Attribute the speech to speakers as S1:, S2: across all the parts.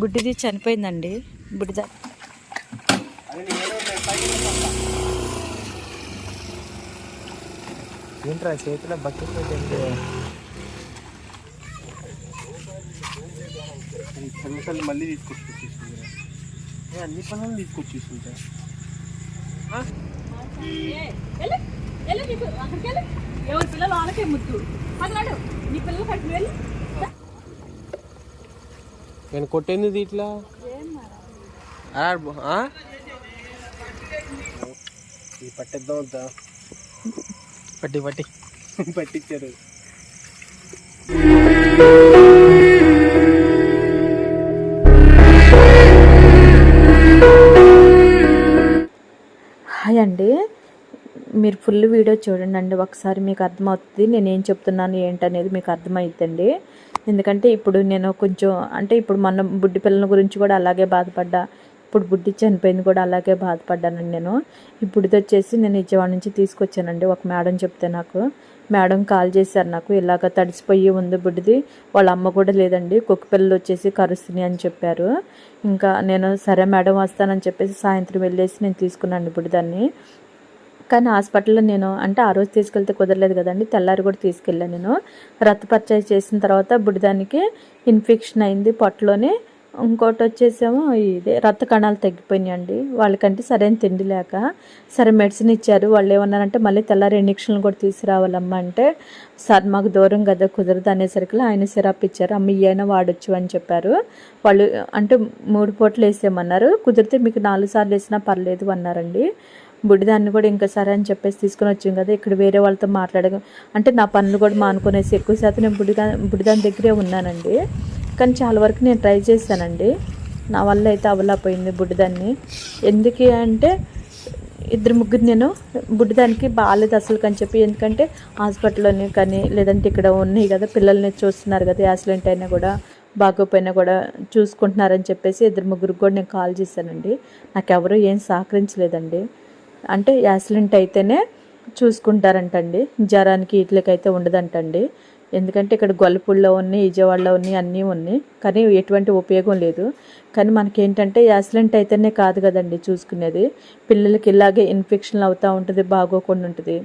S1: బుడ్డిది చనిపోయిందండి. బుడ్డిద
S2: ఏంట్రా చేతిలో బకెట్
S3: మళ్ళీ తీసుకొచ్చి అన్ని పనులు తీసుకొచ్చేసింది
S1: ఎవరి పిల్లలు వాళ్ళకే ముద్దు. నీ పిల్లలు కట్టి వెళ్ళి.
S3: నేను కొట్టింది ఇట్లా? ఇది పట్టిద్దాం
S2: పట్టి పట్టి.
S3: పట్టించారు.
S1: మీరు ఫుల్ వీడియో చూడండి అండి ఒకసారి మీకు అర్థమవుతుంది నేను ఏం చెప్తున్నాను ఏంటనేది మీకు అర్థమవుతుందండి ఎందుకంటే ఇప్పుడు నేను కొంచెం అంటే ఇప్పుడు మన బుడ్డి పిల్లల గురించి కూడా అలాగే బాధపడ్డా. ఇప్పుడు బుడ్డి చనిపోయింది కూడా అలాగే బాధపడ్డానండి నేను. ఈ బుడ్డిది వచ్చేసి నేను విజయవాడ నుంచి తీసుకొచ్చానండి. ఒక మేడం చెప్తే నాకు మేడం కాల్ చేశారు నాకు ఇలాగ తడిసిపోయి ఉంది బుడ్డిది వాళ్ళ అమ్మ కూడా లేదండి కుక్క పిల్లలు వచ్చేసి కరుస్తున్నాయి అని చెప్పారు. ఇంకా నేను సరే మేడం వస్తానని చెప్పేసి సాయంత్రం వెళ్ళేసి నేను తీసుకున్నాను బుడ్డిదాన్ని. కానీ హాస్పిటల్లో నేను అంటే ఆ రోజు తీసుకెళ్తే కుదరలేదు కదండి తెల్లారి కూడా తీసుకెళ్ళాను నేను. రత్ పర్చేజ్ చేసిన తర్వాత బుడిదానికి ఇన్ఫెక్షన్ అయింది పొట్టలోని. ఇంకోటి వచ్చేసేమో ఇదే రక్త కణాలు తగ్గిపోయినాయండి. వాళ్ళకంటే సరైన తిండి లేక సరే మెడిసిన్ ఇచ్చారు. వాళ్ళు ఏమన్నారంటే మళ్ళీ తెల్లారి ఇంజక్షన్లు కూడా తీసుకురావాలమ్మా అంటే సార్ మాకు దూరం కదా కుదరదు అనేసరికి ఆయన సిరప్ ఇచ్చారు. అమ్మ ఇయైనా వాడొచ్చు అని చెప్పారు. వాళ్ళు అంటే మూడు పూటలు వేసేయమన్నారు. కుదిరితే మీకు నాలుగు సార్లు వేసినా పర్లేదు అన్నారండి. బుడిదాన్ని కూడా ఇంకా సరే అని చెప్పేసి తీసుకుని వచ్చాం కదా ఇక్కడ వేరే వాళ్ళతో మాట్లాడగా అంటే నా పనులు కూడా మానుకునేసి ఎక్కువ శాతం నేను బుడిదా బుడిదాని దగ్గరే ఉన్నానండి. కానీ చాలా వరకు నేను ట్రై చేశానండి. నా వల్ల అయితే అవలాపోయింది బుడిదాన్ని. ఎందుకు అంటే ఇద్దరు ముగ్గురు నేను బుడ్డిదానికి బాగాలేదు అసలు కని చెప్పి ఎందుకంటే హాస్పిటల్లోని కానీ లేదంటే ఇక్కడ ఉన్నాయి కదా పిల్లల్ని చూస్తున్నారు కదా యాక్సిడెంట్ అయినా కూడా బాగోపోయినా కూడా చూసుకుంటున్నారని చెప్పేసి ఇద్దరు ముగ్గురికి కూడా నేను కాల్ చేశానండి. నాకు ఎవరు ఏం సహకరించలేదండి. అంటే యాక్సిడెంట్ అయితేనే చూసుకుంటారంటండి. జ్వరానికి ఇట్లకైతే ఉండదంటండి. ఎందుకంటే ఇక్కడ గొల్లపూడిలో ఉన్నాయి విజయవాడలో ఉన్నాయి అన్నీ ఉన్నాయి కానీ ఎటువంటి ఉపయోగం లేదు. కానీ మనకి ఏంటంటే యాక్సిడెంట్ అయితేనే కాదు కదండి చూసుకునేది. పిల్లలకి ఇలాగే ఇన్ఫెక్షన్ అవుతూ ఉంటుంది బాగోకుండా ఉంటుంది.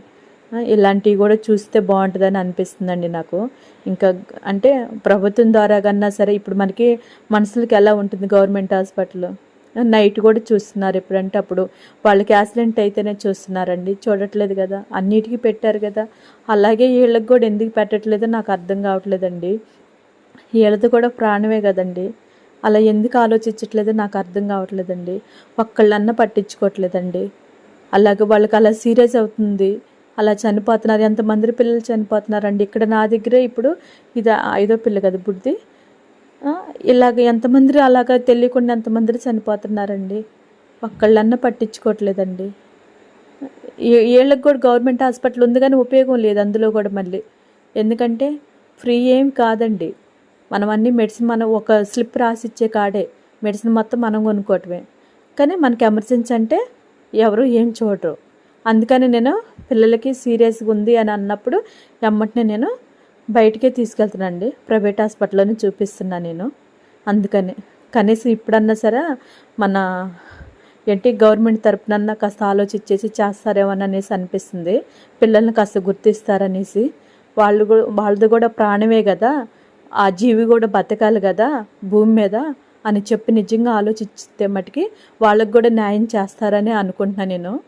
S1: ఇలాంటివి కూడా చూస్తే బాగుంటుందని అనిపిస్తుందండి నాకు. ఇంకా అంటే ప్రభుత్వం ద్వారా కన్నా సరే ఇప్పుడు మనకి మనుషులకి ఎలా ఉంటుంది గవర్నమెంట్ హాస్పిటల్? నైట్ కూడా చూస్తున్నారు ఎప్పుడంటే అప్పుడు. వాళ్ళకి యాక్సిడెంట్ అయితేనే చూస్తున్నారండి. చూడట్లేదు కదా. అన్నిటికీ పెట్టారు కదా. అలాగే వీళ్ళకి కూడా ఎందుకు పెట్టట్లేదో నాకు అర్థం కావట్లేదండి. వీళ్ళది కూడా ప్రాణమే కదండి. అలా ఎందుకు ఆలోచించట్లేదో నాకు అర్థం కావట్లేదండి. ఒక్కళ్ళన్నా పట్టించుకోవట్లేదండి. అలాగే వాళ్ళకి అలా సీరియస్ అవుతుంది. అలా చనిపోతున్నారు. ఎంతమంది పిల్లలు చనిపోతున్నారండి. ఇక్కడ నా దగ్గరే ఇప్పుడు ఇది ఐదో పిల్ల కదా బుడ్డి ఇలాగ ఎంతమంది అలాగా తెలియకుండా ఎంతమంది చనిపోతున్నారండి? ఒక్కళ్ళన్న పట్టించుకోవట్లేదండి. వీళ్ళకి కూడా గవర్నమెంట్ హాస్పిటల్ ఉంది కానీ ఉపయోగం లేదు అందులో కూడా మళ్ళీ. ఎందుకంటే ఫ్రీ ఏం కాదండి. మనం అన్ని మెడిసిన్ మనం ఒక స్లిప్ రాసి ఇచ్చే కాడే మెడిసిన్ మొత్తం మనం కొనుక్కోవటమే. కానీ మనకి ఎమర్జెన్సీ అంటే ఎవరు ఏం చూడరు. అందుకని నేను పిల్లలకి సీరియస్గా ఉంది అని అన్నప్పుడు ఎమ్మటనే నేను బయటికే తీసుకెళ్తానండి ప్రైవేట్ హాస్పిటల్లోనే చూపిస్తున్నా నేను. అందుకని కనీసం ఇప్పుడన్నా సరే మన ఏంటి గవర్నమెంట్ తరపునన్నా కాస్త ఆలోచించేసి చేస్తారేమో అనేసి అనిపిస్తుంది. పిల్లల్ని కాస్త గుర్తిస్తారనేసి. వాళ్ళు కూడా వాళ్ళది కూడా ప్రాణమే కదా. ఆ జీవి కూడా బతకాలి కదా భూమి మీద అని చెప్పి నిజంగా ఆలోచిస్తే మటుకి వాళ్ళకి కూడా న్యాయం చేస్తారని అనుకుంటున్నాను నేను.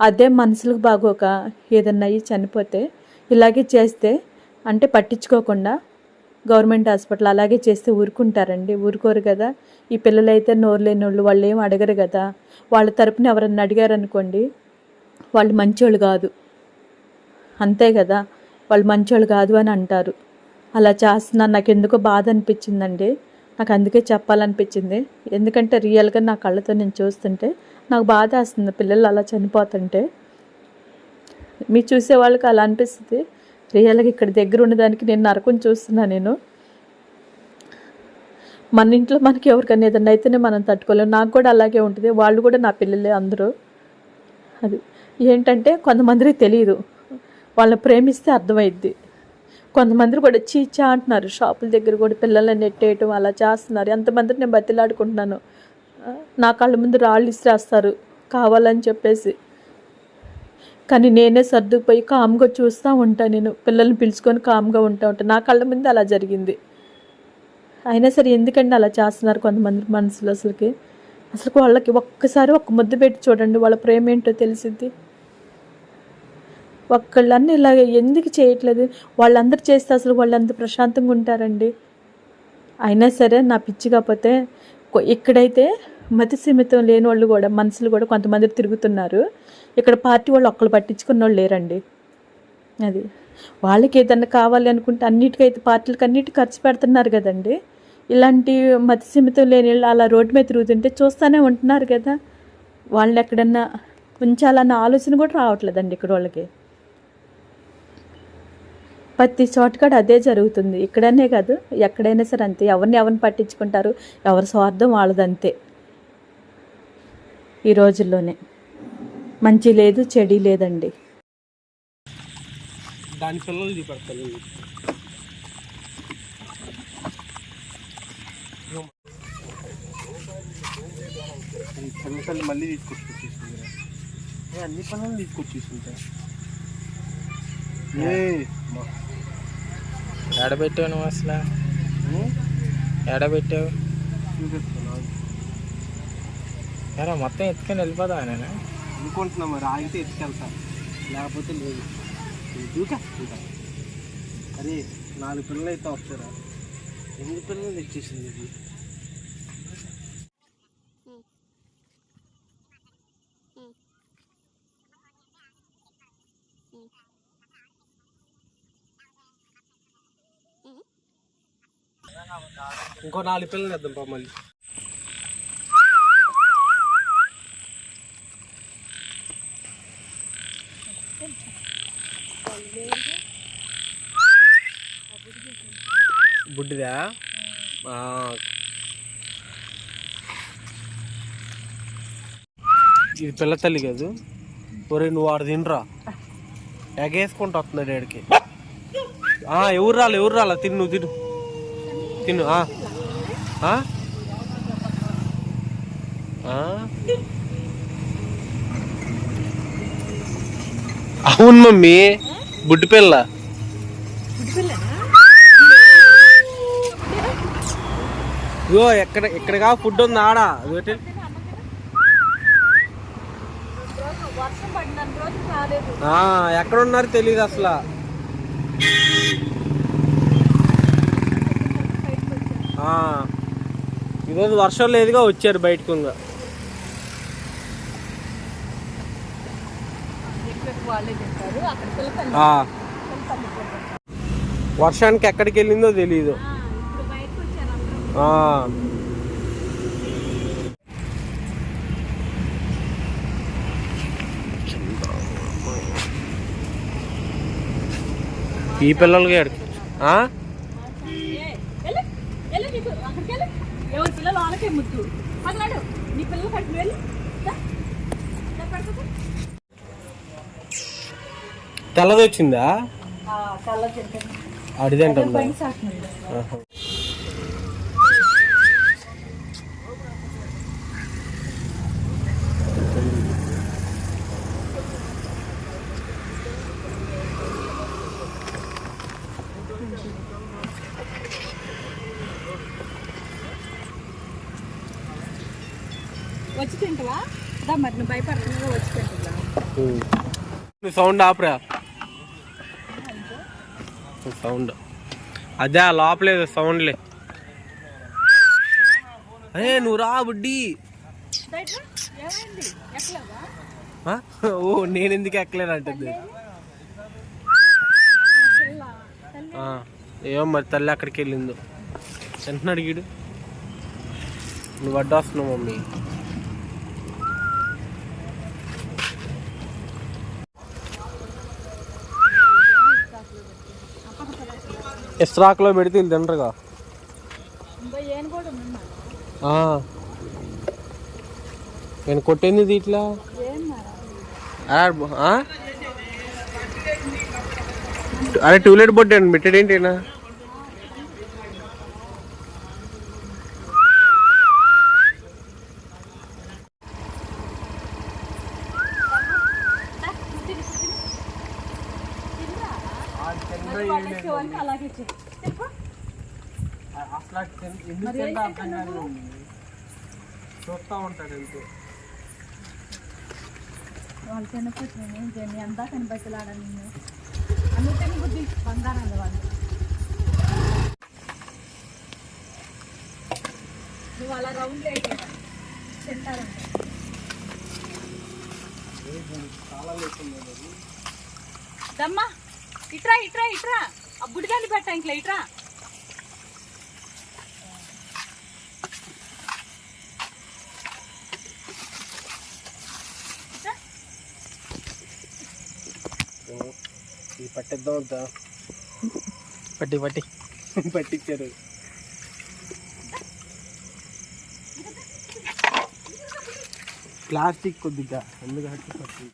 S1: అదే మనసులకు బాగోక ఏదన్నా అయ్యి చనిపోతే ఇలాగే చేస్తే అంటే పట్టించుకోకుండా గవర్నమెంట్ హాస్పిటల్ అలాగే చేస్తే ఊరుకుంటారండి. ఊరుకోరు కదా. ఈ పిల్లలైతే నోరు లేని వాళ్ళు వాళ్ళు ఏం అడగరు కదా. వాళ్ళ తరపున ఎవరన్నా అడిగారనుకోండి వాళ్ళు మంచోళ్ళు కాదు. అంతే కదా. వాళ్ళు మంచోళ్ళు కాదు అని అంటారు. అలా చేస్తున్నాను నాకు ఎందుకో బాధ అనిపించిందండి. నాకు అందుకే చెప్పాలనిపించింది. ఎందుకంటే రియల్గా నా కళ్ళతో నేను చూస్తుంటే నాకు బాధ వేస్తుంది. పిల్లలు అలా చనిపోతుంటే. మీరు చూసే వాళ్ళకి అలా అనిపిస్తుంది. రియల్గా ఇక్కడ దగ్గర ఉన్నదానికి నేను నరకం చూస్తున్నా నేను. మన ఇంట్లో మనకి ఎవరికైనా ఏదైనా అయితేనే మనం తట్టుకోలేము నాకు కూడా అలాగే ఉంటుంది. వాళ్ళు కూడా నా పిల్లలే అందరూ. అది ఏంటంటే కొంతమందికి తెలియదు వాళ్ళని ప్రేమిస్తే అర్థమైద్ది. కొంతమంది కూడా చీచా అంటున్నారు. షాపుల దగ్గర కూడా పిల్లల్ని నెట్టేయటం అలా చేస్తున్నారు. ఎంతమంది నేను బతిలాడుకుంటున్నాను. నా కళ్ళ ముందు రాళ్ళు ఇస్తేస్తారు కావాలని చెప్పేసి. కానీ నేనే సర్దుకుపోయి కామ్గా చూస్తూ ఉంటాను నేను. పిల్లల్ని పిలుచుకొని కామ్గా ఉంటా ఉంటాను నా కళ్ళ ముందు అలా జరిగింది. అయినా సరే ఎందుకండి అలా చేస్తున్నారు కొంతమంది మనసులు అసలుకి? అసలు వాళ్ళకి ఒక్కసారి ఒక్క ముద్దు పెట్టి చూడండి వాళ్ళ ప్రేమ ఏంటో తెలిసిద్ది. ఒక్కళ్ళన్నీ ఇలాగ ఎందుకు చేయట్లేదు? వాళ్ళందరూ చేస్తే అసలు వాళ్ళంత ప్రశాంతంగా ఉంటారండి. అయినా సరే నా పిచ్చి కాకపోతే ఇక్కడైతే మతి సీమితం లేని వాళ్ళు కూడా మనుషులు కూడా కొంతమంది తిరుగుతున్నారు. ఇక్కడ పార్టీ వాళ్ళు ఒక్కళ్ళు పట్టించుకున్న వాళ్ళు లేరండి. అది వాళ్ళకి ఏదన్నా కావాలి అనుకుంటే అన్నిటికైతే పార్టీలకు అన్నిటికీ ఖర్చు పెడుతున్నారు కదండి. ఇలాంటి మతి సీమితం లేని వాళ్ళు అలా రోడ్డు మీద తిరుగుతుంటే చూస్తూనే ఉంటున్నారు కదా. వాళ్ళని ఎక్కడన్నా ఉంచాలన్న ఆలోచన కూడా రావట్లేదండి ఇక్కడ వాళ్ళకి. ప్రతి చోట కూడా అదే జరుగుతుంది. ఇక్కడనే కాదు ఎక్కడైనా సరే అంతే. ఎవరిని ఎవరిని పట్టించుకుంటారు? ఎవరి స్వార్థం వాళ్ళదంతే. ఈ రోజుల్లోనే. మంచి లేదు చెడి లేదండి.
S3: దాని పిల్లలు చూపెడతాను. చిన్నతల్లి మళ్ళీ తీసుకొచ్చి అన్ని
S2: ఎడబెట్టావు నువ్వు అసలు? ఎడబెట్టావు? మొత్తం ఎత్తుకొని వెళ్ళిపోతావా నేను
S3: అనుకుంటున్నాం మరి ఆగితే ఎత్తుకెళ్తాను లేకపోతే లేదు. దూకా అరే నాలుగు పిల్లలు అయితే వస్తారా? ఎనిమిది పిల్లలు తెచ్చేసింది ఇది? ఇంకో నాలుగు పిల్లలు వేద్దాం పా మళ్ళీ. బుడ్డిదా? ఇది పిల్ల తల్లి కాదు. ఒరే నువ్వు ఆడు తినరా? ఎగేసుకుంటూ వస్తున్నాడు ఆడికి ఎవరు రాలే ఎవరు రాలే? తిను నువ్వు తిను. తిను ఆ? అవును మమ్మీ. బుడ్డి పిల్ల ఇగో ఎక్కడ ఎక్కడగా ఫుడ్ ఉంది ఆడ. ఎక్కడ ఉన్నారు తెలియదు అసలు. ఈరోజు వర్షం లేదుగా వచ్చారు బయటకు ఇంకా ఆ. వర్షానికి ఎక్కడికి వెళ్ళిందో తెలియదు. ఈ పిల్లలకి?
S1: పిల్లలు వాళ్ళకే ముద్దు. నీ పిల్లలు వెళ్ళి.
S3: తెల్లది వచ్చిందా ఆహా.
S1: వచ్చి తింటావా? మరి నువ్వు భయపడుతున్నావు వచ్చి.
S3: నువ్వు సౌండ్ ఆపరా. సౌండ్. అదే ఆ లోపలేదు సౌండ్లే అరే నువ్వు రా బుడ్డి. ఓ నేను ఎందుకు ఎక్కలేను అంటుంది. ఏమో మరి తల్లి అక్కడికి వెళ్ళిందో. వెంటనే అడిగాడు. నువ్వు అడ్డొస్తున్నావు మమ్మీ. ఇస్రాక్లో పెడితే వీళ్ళు తినరుగా. నేను కొట్టింది దీంట్లో
S1: ఏం మరి?
S3: ఆ? అరే ట్యూలెట్ అండి పెట్టాడు ఏంటి ఈయన? చూస్తా ఉంటాడు అంతే
S4: వాళ్ళు తినకపోతే నేనేం చేయను? ఎంత కనిపించలాడా నిన్ను? అందుకని బుద్ధి బంగారాలు వాళ్ళు. నువ్వు అలా రౌండ్ అయితే తింటారంట. దమ్మా. ఇట్రా ఇట్రా ఇట్రా. ఆ బుడిగాలి పెట్ట ఇంట్లో ఇట్రా.
S3: ఇది పట్టిద్దాం అంతా
S2: పట్టి. పట్టి
S3: పట్టించారు ప్లాస్టిక్ కొద్దిగా ఎందుకంటే పట్టి?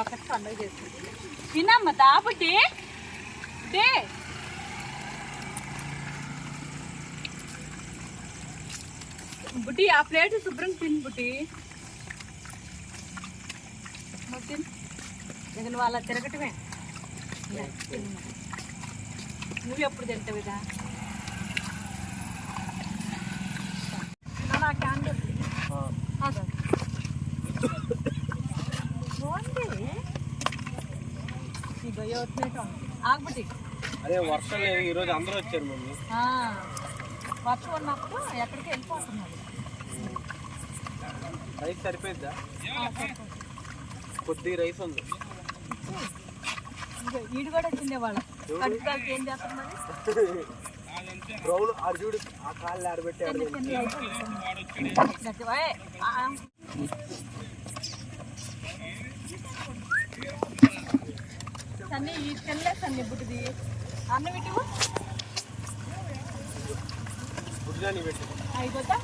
S4: ఒకటి పండుగ చేసుకుంటుంది తినమ్మ దాబుడ్డి డే. బుడ్డి ఆ ప్లేట్ శుభ్రం తిని బుడ్డి నువ్వు అలా తిరగటమే. నువ్వు ఎప్పుడు తింటావు ఇదా? నా క్యాండిల్ అదే.
S3: వర్షం లేదు ఈరోజు అందరూ వచ్చారు మమ్మీ.
S4: వర్షం ఉన్నప్పుడు ఎక్కడికి వెళ్ళిపోతున్నారు?
S3: రైస్ కొద్దిగా రైస్ ఉంది.
S4: ఈడు కూడా తినేవాళ్ళ. ఏం
S3: బ్రౌన్ అర్జుడు ఆ కాళ్ళు ఆడబెట్టి.
S4: సన్నీ ఈ తినలే సన్నీ బుడ్డిది. అన్నం
S3: బుడ్డిగా పెట్టి.
S4: అయిపోతా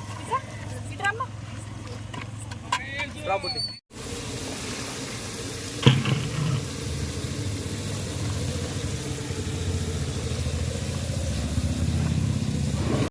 S4: ఇట్రా
S3: రా బుడ్డి.